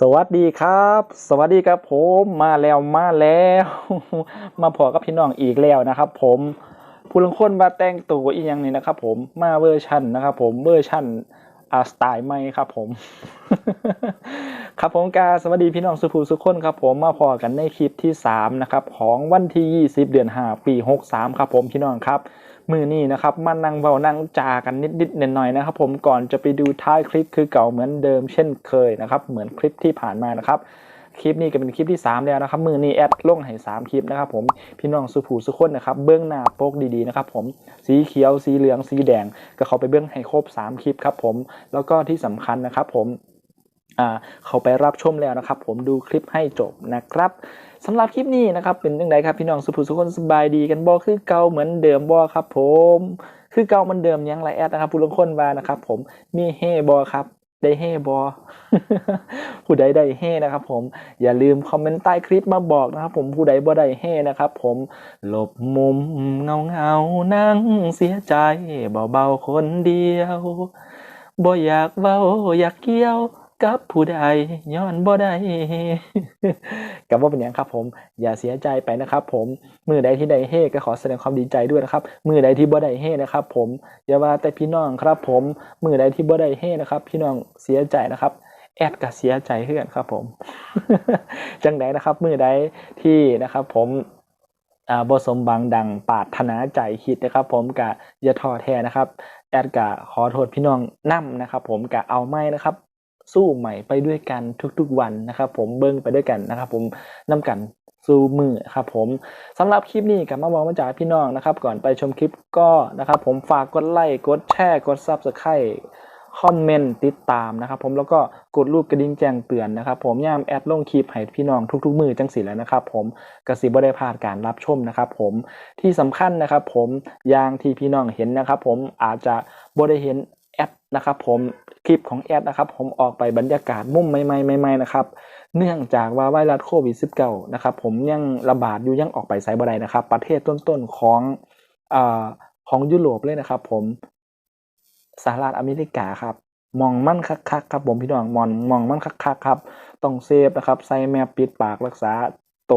สวัสดีครับ สวัสดีครับผมมาแล้วมาแล้ว มาพอกับพี่น้องอีกแล้วนะครับ ผมผู้ลงคนมาแต่งตัวอีกอย่างนี้นะครับ ผมมาเวอร์ชันนะครับ ผมเวอร์ชัน อาสไตล์ใหม่ครับผม ครับผมกาสวัสดีพี่น้องสุภูสุขคนครับผมมาพอกันในคลิปที่ 3 นะครับ ของวันที่ 20 เดือน 5 ปี 63 ครับผมพี่น้องครับ มือนี้นะครับมานั่งเบานั่งจากันนิดๆหน่อยๆนะครับผมก่อนจะไปดูท้ายคลิปคือเก่าเหมือนเดิมเช่นเคยนะครับ เหมือนคลิปที่ผ่านมานะครับ คลิปนี้ก็เป็นคลิปที่ 3 แล้วนะครับมือนี้แอดลงให้3คลิปนะครับผมพี่น้องสุภูสุคนนะครับเบื้องหน้าโป๊กดีๆนะครับผมสีเขียวสีเหลืองสีแดง ก็เขาไปเบื้องให้ครบ 3 คลิปครับผมแล้วก็ที่สำคัญนะครับผมเขาไปรับชมแล้วนะครับ ผมดูคลิปให้จบนะครับสำหรับคลิปนี้นะครับเป็นยังไงครับพี่น้องสุภุสุคนสบายดีกันบ่คือเก่าเหมือนเดิมบ่ครับ ผม คือเก่าเหมือนเดิมยังไรแอดนะครับผู้ลงคนว่านะครับ ผมมีเฮบ่ครับ ได้เฮบ่ผู้ใดได้เฮนะครับ ผมอย่าลืมคอมเมนต์ใต้คลิปมาบอกนะครับ ผมผู้ใดบ่ได้เฮนะครับ ผมหลบมุมเงาเงานั่งเสียใจเบาๆคนเดียวบ่อยากเว้าอยากเกี่ยว กับผู้ใดย้อนบ่ได้กับว่าเป็นอย่างครับผมอย่าเสียใจไปนะครับ ผมมือใดที่ได้เฮก็ขอแสดงความดีใจด้วยนะครับมือใดที่บ่ได้เฮนะครับ ผมอย่าว่าแต่พี่น้องครับ ผมมือใดที่บ่ได้เฮนะครับ พี่น้องเสียใจนะครับ แอดก็เสียใจเพื่อนครับ ผม จังใดนะครับมือใดที่นะครับ ผมอ่าบ่สมบังดังปารถนาใจคิดนะครับ ผมกะอย่าท้อแท้นะครับ แอดกะขอโทษพี่น้องนํนะครับ ผมกะเอาไม่นะครับ สู้ใหม่ไปด้วยกันทุกๆวันนะครับ ผมเบิ้งไปด้วยกันนะครับ ผมนํกันสู้มือครับผมสำหรับคลิปนี้กับมามองมาจากพี่น้องนะครับ ก่อนไปชมคลิปก็นะครับ ผมฝากกดไลค์กดแชร์กด Subscribe คอมเมนต์ติดตามนะครับ ผมแล้วก็กดรูปกระดิ่งแจ้งเตือนนะครับ ผมย่ามแอดลงคลิปให้พี่น้องทุก ๆ มือจังสิแล้วนะครับ ผมกระสิบ่ได้พลาดการรับชมนะครับ ผมที่สำคัญนะครับ ผมอย่างที่พี่น้องเห็นนะครับ ผมอาจจะบ่ได้เห็น แอดนะครับผมคลิปของแอดนะครับผมออกไปบรรยากาศมุมใหม่ๆใหม่ๆนะครับเนื่องจากว่าไวรัสโควิด -19 นะครับผมยังระบาดอยู่ยังออกไปไซบ่ไดนะครับ ประเทศต้นๆของอ่าของยุโรปเลยนะครับ ผมสหรัฐอเมริกาครับมองมั่นคักๆครับผมพี่น้องมองมองมั่นคักๆครับต้องเซฟนะครับใส่แมสปิดปากรักษาโต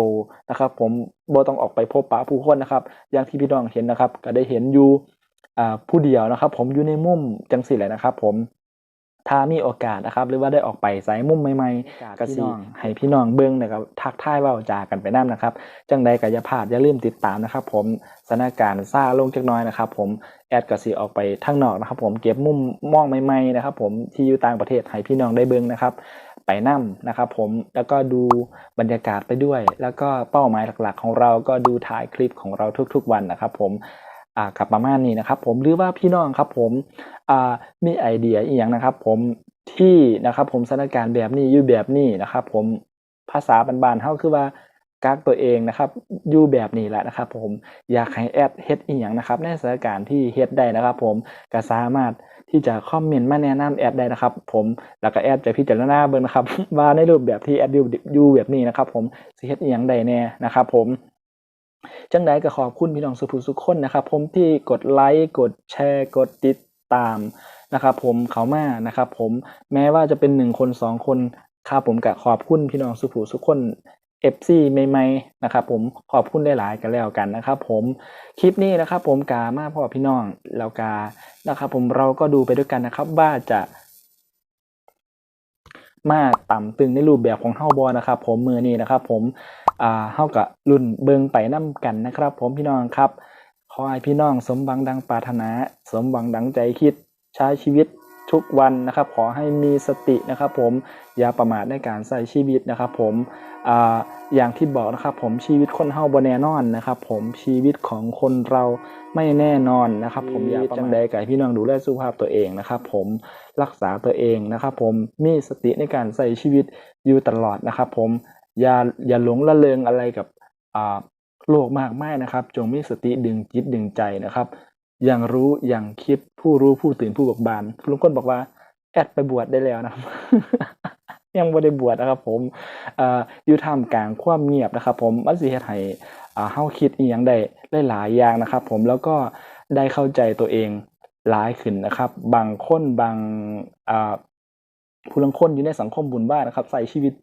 นะครับ ผมบ่ต้องออกไปพบปะผู้คนนะครับ อย่างที่พี่น้องเห็นนะครับ ก็ได้เห็นอยู่ ผู้เดียวนะครับ ผมอยู่ในมุมจังสิแหละนะครับ ผมถ้ามีโอกาสนะครับ หรือว่าได้ออกไปสายมุมใหม่ๆก็สิให้พี่น้องเบิ่งนะครับทักทายเว้าจากันไปนํนะครับ จังใดก็อย่าพลาดอย่าลืมติดตามนะครับ ผมสถานการณ์ซ่าลงจักหน่อยนะครับ ผมแอดก็สิออกไปทางนอกนะครับ ผมเก็บมุมมองใหม่ๆนะครับ ผมที่อยู่ต่างประเทศให้พี่น้องได้เบิ่งนะครับ ไปนํนะครับ ผมแล้วก็ดูบรรยากาศไปด้วย แล้วก็เป้าหมายหลักๆ ของเราก็ดูถ่ายคลิปของเราทุก ๆ วันนะครับ ผมอ่า กับประมาณนี้นะครับ ผมหรือว่าพี่น้องครับผมอ่ามีไอเดียอีหยังนะครับ ผมที่นะครับ ผมสถานการณ์แบบนี้อยู่แบบนี้นะครับ ผมภาษาบานๆเฮาคือว่ากักตัวเองนะครับอยู่แบบนี้แหละนะครับ ผมอยากให้แอดเฮ็ดอีหยังนะครับในสถานการณ์ที่เฮ็ดได้นะครับ ผมก็สามารถที่จะคอมเมนต์มาแนะนำแอดได้นะครับ ผมแล้วก็แอดจะพิจารณาเบิ่งนะครับ ว่าในรูปแบบที่แอดอยู่อยู่แบบนี้นะครับ ผมสิเฮ็ดอีหยังได้แน่นะครับ ผม จังใดก็ขอบคุณพี่น้องสุภุสุขคนนะครับ ผมที่กดไลค์กดแชร์กดติดตามนะครับ ผมเขามานะครับ ผมแม้ว่าจะเป็นหนึ่งคนสองคนครับผมก็ขอบคุณพี่น้องสุภุสุขคน FC ใหม่ๆนะครับ ผมขอบคุณได้หลายกันแล้วกันนะครับ ผมคลิปนี้นะครับ ผมกามาพ่อพี่น้องแล้วกานะครับ ผมเราก็ดูไปด้วยกันนะครับ ว่าจะมาต่ำตึงในรูปแบบของเฮาบอนะครับ ผมมือนี้นะครับ ผม อ่าเฮากับรุ่นเบิงไปน้กันนะครับ ผมพี่น้องครับขอให้พี่น้องสมหวังดังปรารถนา สมหวังดังใจคิดใช้ชีวิตทุกวันนะครับ ขอให้มีสตินะครับผมอย่าประมาทในการใช้ชีวิตนะครับผมอ่าอย่างที่บอกนะครับผมชีวิตคนเฮาบ่แน่นอนนะครับ ผมชีวิตของคนเราไม่แน่นอนนะครับ ผมอย่าจังใดกับพี่น้องดูแลสุขภาพตัวเองนะครับ ผมรักษาตัวเองนะครับ ผมมีสติในการใช้ชีวิตอยู่ตลอดนะครับ ผม อย่าอย่าหลงละเลงอะไรกับโลกมากไมายนะครับ จงมีสติดึงจิตดึงใจนะครับ อย่างรู้อย่างคิดผู้รู้ผู้ตื่นผู้เบิกบานลุงก้นบอกว่า แอดไปบวชได้แล้วนะครับ ยังบ่ได้บวชนะครับ ผมอยู่ท่ามกลางความเงียบนะครับ ผมมันสิเฮ็ดให้อ่เฮาคิดอีหยังได้หลายอย่างนะครับ ผมแล้วก็ได้เข้าใจตัวเองหลายขึ้นนะครับ บางคนบางอ ผู้ลังคนอยู่ในสังคมบุญบ้านนะครับใส่ชีวิต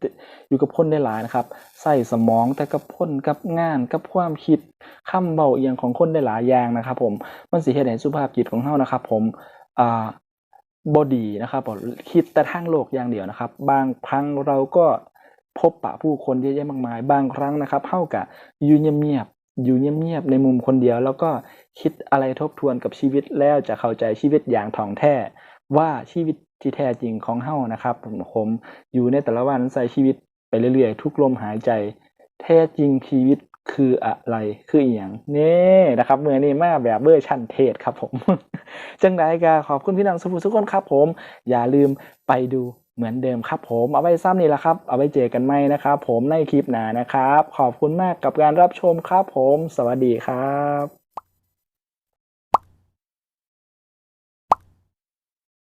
อยู่กับคนได้หลายนะครับใส่สมองแต่กับคนกับงานกับความคิดคำเบาเอียงของคนได้หลายอย่างนะครับ ผมมันสิเฮ็ดให้สุภาพจิตของเฮานะครับ ผมอ่าบอดีนะครับคิดแต่ทางโลกอย่างเดียวนะครับ บางครั้งเราก็พบปะผู้คนเยอะแยะมากมาย บางครั้งนะครับเฮากะอยู่เงียบๆอยู่เงียบๆในมุมคนเดียวแล้วก็คิดอะไรทบทวนกับชีวิตแล้วจะเข้าใจชีวิตอย่างถ่องแท้ว่าชีวิต ที่แท้จริงของเฮานะครับผมผมอยู่ในแต่ละวันใช้ชีวิตไปเรื่อยๆ ทุกลมหายใจ แท้จริงชีวิตคืออะไรคืออีหยังนี่นะครับเมื่อนี้มาแบบเวอร์ชันเทศครับผม จังไดก็ขอบคุณพี่น้องสุภุทุกคนครับผม อย่าลืมไปดูเหมือนเดิมครับผมเอาไว้ซ้ำนี่แหละครับ เอาไว้เจอกันใหม่นะครับผมในคลิปหน้านะครับ ขอบคุณมากกับการรับชมครับผม สวัสดีครับ